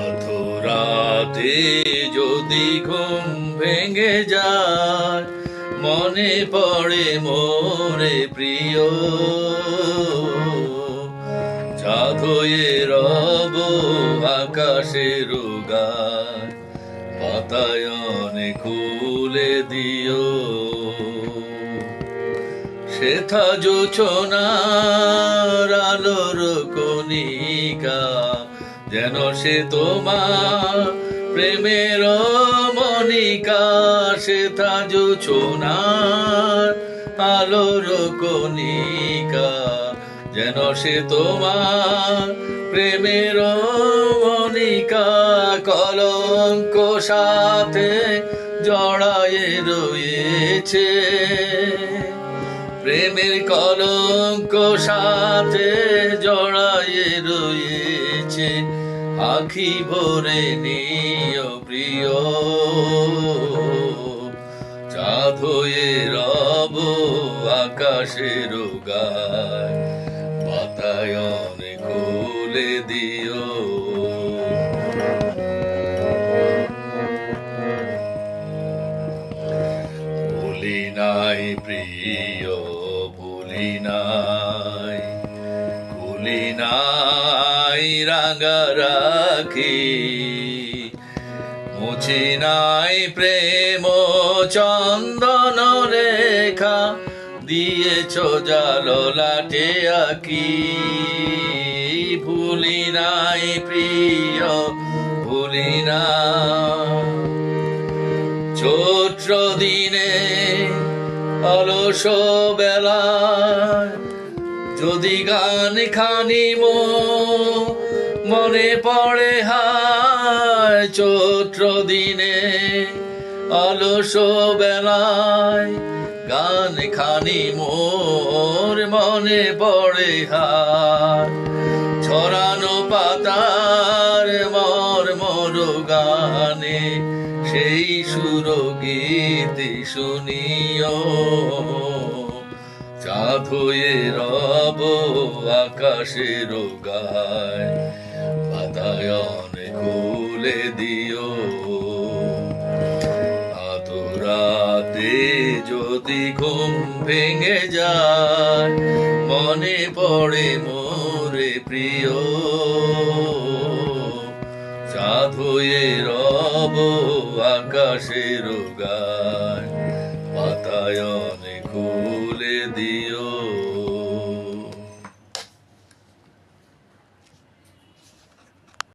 অধরাতে যদি ঘুম ভেঙে যায়, মনে পড়ে মোরে প্রিয়। চাঁদ হয়ে রব আকাশের গায় বাতায়নে খুলে দিও। শেথা জোছনার আলোর কণিকা, যেন সে তোমার প্রেমের মনিকা শেথা জোছনার আলোর কণিকা, যেন সে তোমার প্রেমের মনিকা কলঙ্ক সাথে জড়ায়ে রয়েছে। প্রেমের কলঙ্ক সাথে জড়ায়ে রয়েছে। আখি ভরে নিয় প্রিয়। চাঁদ রব আকাশের গায় বাতায়নে খুলে দিও। নাই প্রিয়। নাই ভুলি নাই রাঙা রাখি। মুছি নাই প্রেম চন্দন রেখা, দিয়েছ জাল লাটে আকি। ভুলি নাই প্রিয়, ভুলি না। চৈত্র দিনে অলস বেলায় যদি গান খানি মনে পড়ে হায় চৈত্র দিনে অলস বেলায় গান খানি মোর মনে পড়ে হায় ছড়ানো পাতার মর মর গানে সেই গীতি শুনিও চাঁদ রব আকাশের গায় বাতায়নে খুলে দিও আতরাতে যদি ঘুম ভেঙে যায়, মনে পড়ে মোরে প্রিয়। হয়ে রব আকাশের গায় পাতায় খুলে দিও